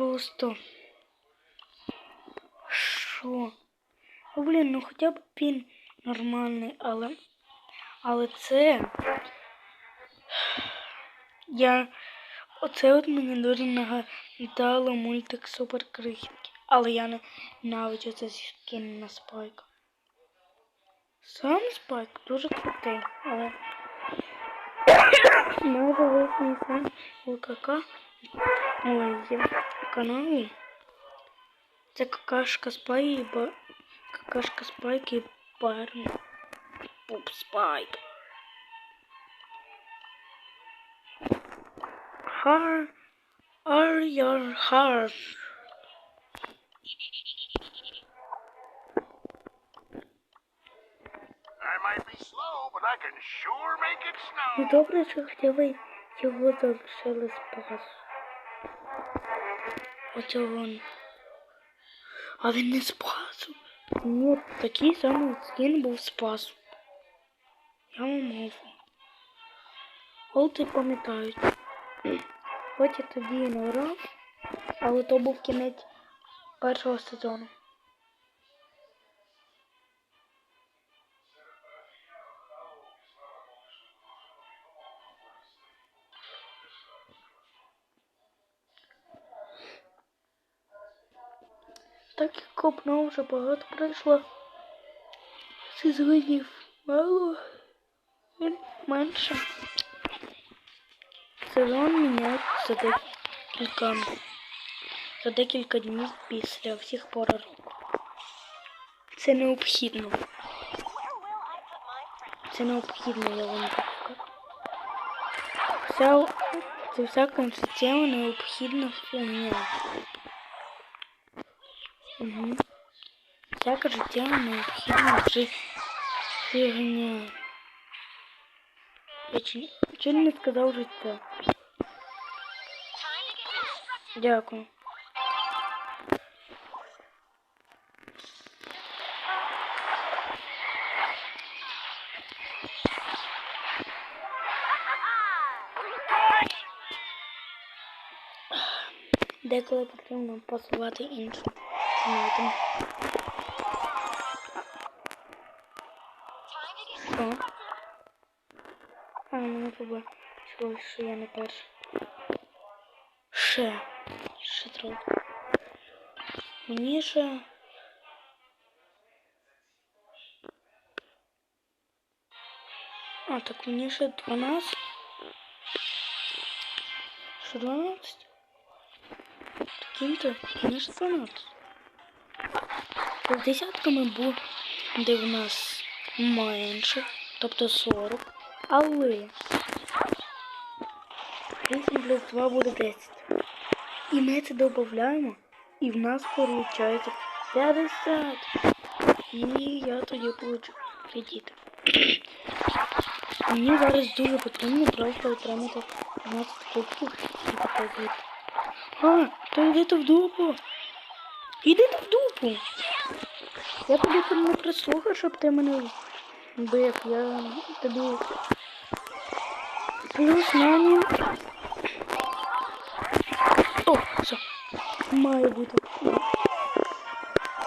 Просто. Що? Ну, блін, ну хоча б він нормальний, але. Але це. Я. Оце от мені дуже нагадало мультик Супер Крихітки. Але я не ненавиджу це скін на спайк. Сам спайк дуже крутий, але. Майже весь мій фан ЛКК. Ой, є каналі. Це какашка спай і ба... какашка спайк і барні. Пуп спайк. Har are your heart. Snow. Ну добре, що хоча ви його залишили спас. Оце вон. А він не спас. Ні, такий самий скін був спас. Я вам можу. Олти пам'ятають. Хоч я тоді і грав, але то був кінець першого сезону. Так як копно вже багато пройшло. Сезонів мало. Менше. Сезон міняється декілька, за декілька днів після всіх пор. Це необхідно. Це необхідно, я вам так скажу. Вся, це всяка система необхідна фігня. Угу. Всяка життя необхідна жи... фігня. Я чи... чи не сказав життя? Дякую. Деколи потрібно посувати іншим предметом. Що? А, мене побачило, що я не перша. Ще. Ще трохи. Мені ще... А, так мені ще 12. Ще 12? Прикиньте, мені ще 12. З десятками буде в нас менше, тобто 40. Але 8 плюс 2 буде 10. І ми це додаємо, і в нас виходить 50. І я тоді получу кредит. Мені зараз дуже потрібно просто отримати 15 кубків і показувати. А, то йдете в дупу. Ідите в дупу. Я тобі тут не прислухав, щоб ти мене бив. Я тобі плюс мені. О, все. Має бути.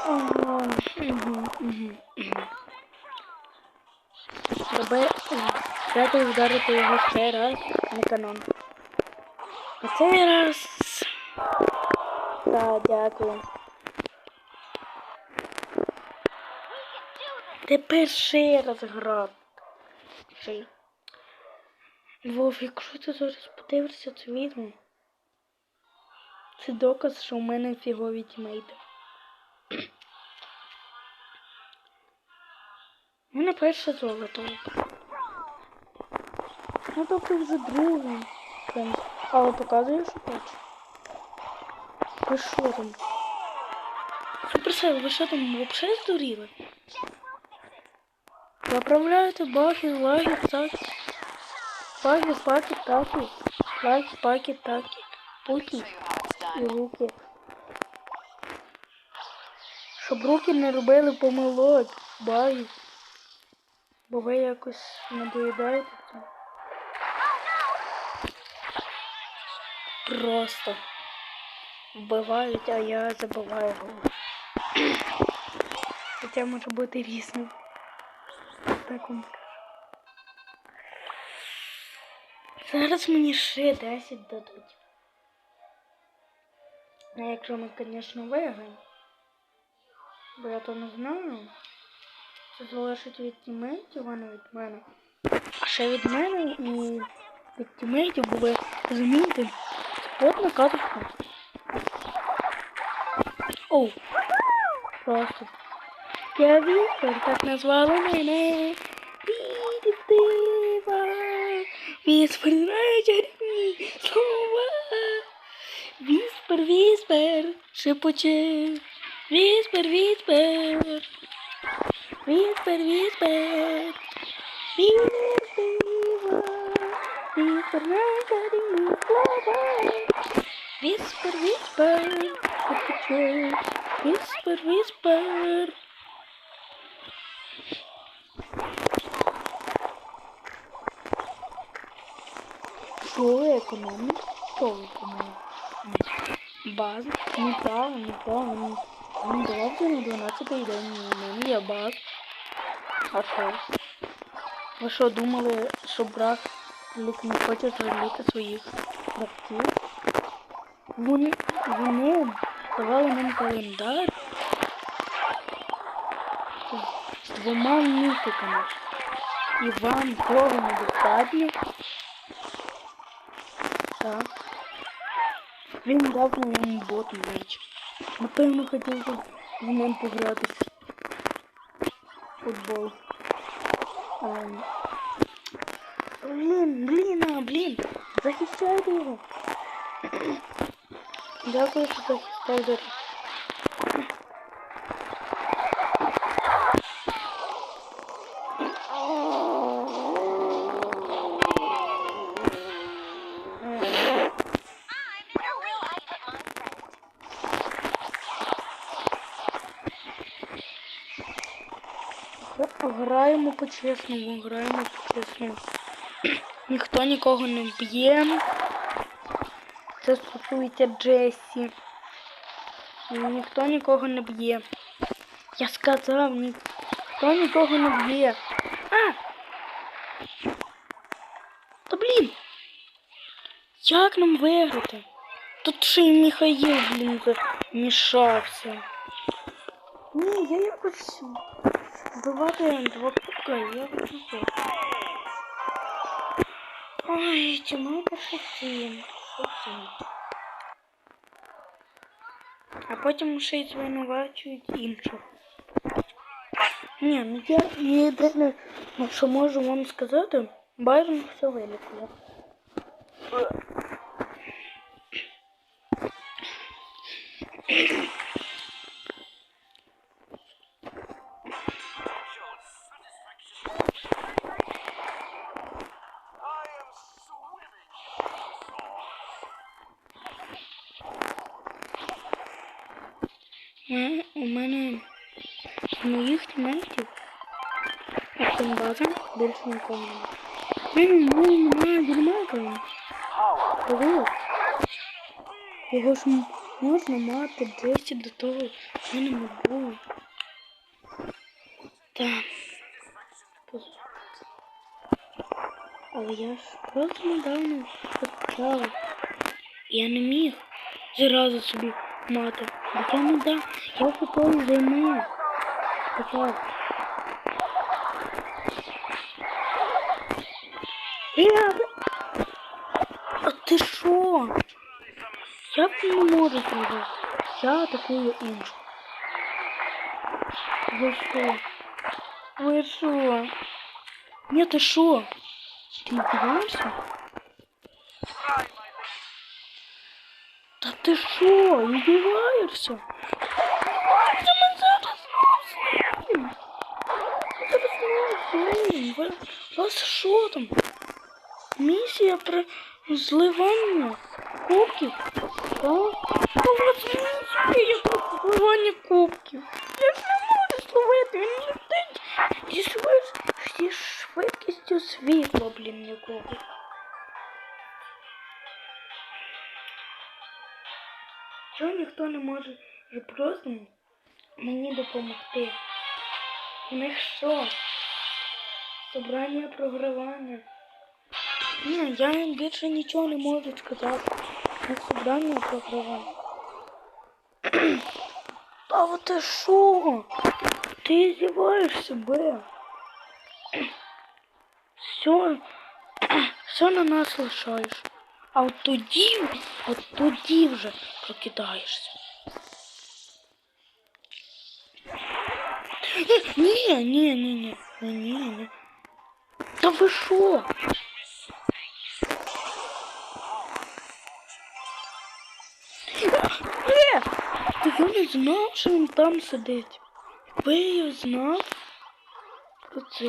Ага, угу, угу, угу. Треба вдарити його ще раз на канон. А цей раз. Так, дякую. Тепер ще раз грати. Ще. Вов, якщо ти зараз подивишся це відео, це доказ, що у мене фігові тімейти. У мене перше золото. Ну тобто вже друге. Але показує, що перше. Ви що там? Суперсел, ви що там взагалі здуріли? Заправляєте баги, лаги, таки. Баги, паки, таки. Лаги, паки, таки. Пуки і руки. Щоб руки не робили помилок, баги. Бо ви якось не доїдаєте просто вбивають, а я забиваю гол. Хоча може бути різним. Так вам скажу. Зараз мені ще 10 дадуть. А якщо ми, звісно, виграємо, бо я то не знаю. Це залежить від тімейтів, а не від мене. А ще від мене і від тімейтів, ви розумієте, от на катушку. Оу. Просто. Я Віктор, так назвали мене. Віддива. Віспер, чарівні слова. Віспер, віспер, шепоче. Віспер, віспер. Віспер, віспер. Віддива. Віспер, чарівні слова. Віспер, віспер, шепоче. Віспер, Віспер. Що ви економите? Що ви економите? Баз? Неправильно, неправильно. Він давав на 12 день, у мене є баз. А що? Ви думали, що брат лік не хоче жаліти своїх братів? Вони, вони давали нам календар з двома місяцями. І вам того недостатньо. Так. Він дав моєму боту меч. Напевно, хотів би з ним погратися. Футбол. Ем. Блін, блін, а, блін. Захищайте його. Дякую, що захистав Граємо по-чесному, граємо по-чесному. Ніхто нікого не б'є. Це стосується Джесі. Ніхто нікого не б'є. Я сказав, ніхто нікого не б'є. А! Та блін! Як нам виграти? Тут ще й Михаїл, блін, замішався. Ні, я якось Вбивати два кубка, я хочу це. Ой, чому перший сім? Що? А потім ще й звинувачують інших. Ні, ну я єдине, що можу вам сказати, Байрон все вилікує. Мене з моїх тімейтів база більше нікого немає. Ні, ну немає дермака. Привіт. Його ж можна мати Джесі до того, я не можу. Так. Але я ж просто недавно почала. Я не міг зразу собі мати. Бо я не дав. Я готовий займе. Почав. Я... А ти що? Як не можу зробити? Я атакую іншу. Ви що? Ви що? Ні, ти що? Ти здіваєшся? Та ти що, здіваєшся? Це ми зараз зробимо. Зараз зробимо. Ви- У вас що там? Місія при зливання кубків? Так? У вас місія про зливання кубків. Я ж не можу зловити, він летить зі, швид... зі швидкістю світла, блін, якого. Чого ніхто не може просто мені допомогти? У них що? Собрання програвання. Ні, я їм більше нічого не можу сказати. Них собрання програвання. Та вот ти що? Ти здіваєшся, Бе? Все, все на нас лишаєш. А от тоді, от тоді вже прокидаєшся. Ні, ні, ні, ні, ні, ні, ні. Та ви що? Е, Та я не знав, що він там сидить. Якби я його знав, то це.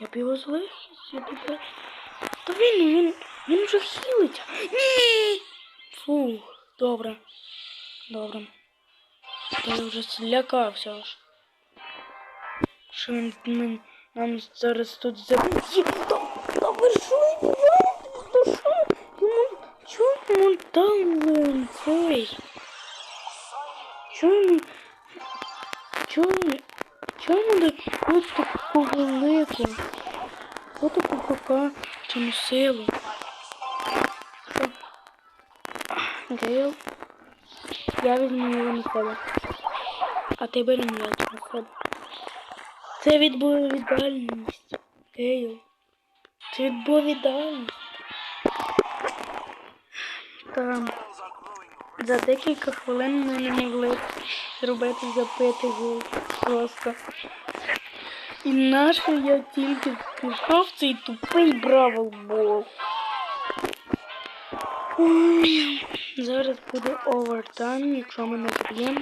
Я б його злив, я тепер. Та він, він, він вже хілить. Ні! Фух, добре. Добре. Я вже злякався аж. Що він мен- нам зараз тут заб'є. Та, та ви що відбуваєтесь? Та що? Йому, чому йому там цей? Чому? Чому? Чому так от таку велику? От таку покачану силу? Гейл? Я візьму його на себе. А ти бери м'яч на себе. Це відповідальність. Гейл. Це відповідальність. Там. За декілька хвилин ми не могли зробити запити гол. Просто. І наше я тільки пішов цей тупий бравл-бол. Ой, Зараз буде овертайм, якщо ми не заб'ємо.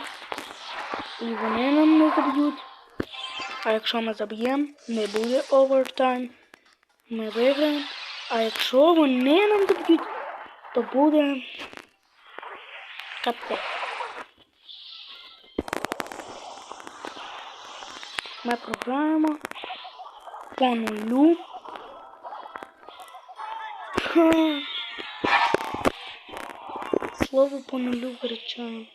І вони нам не заб'ють. А якщо ми заб'ємо, не буде овертайм. Ми виграємо. А якщо вони нам заб'ють, то буде капець. Ми програємо по нулю. Слово по нулю виручаємо.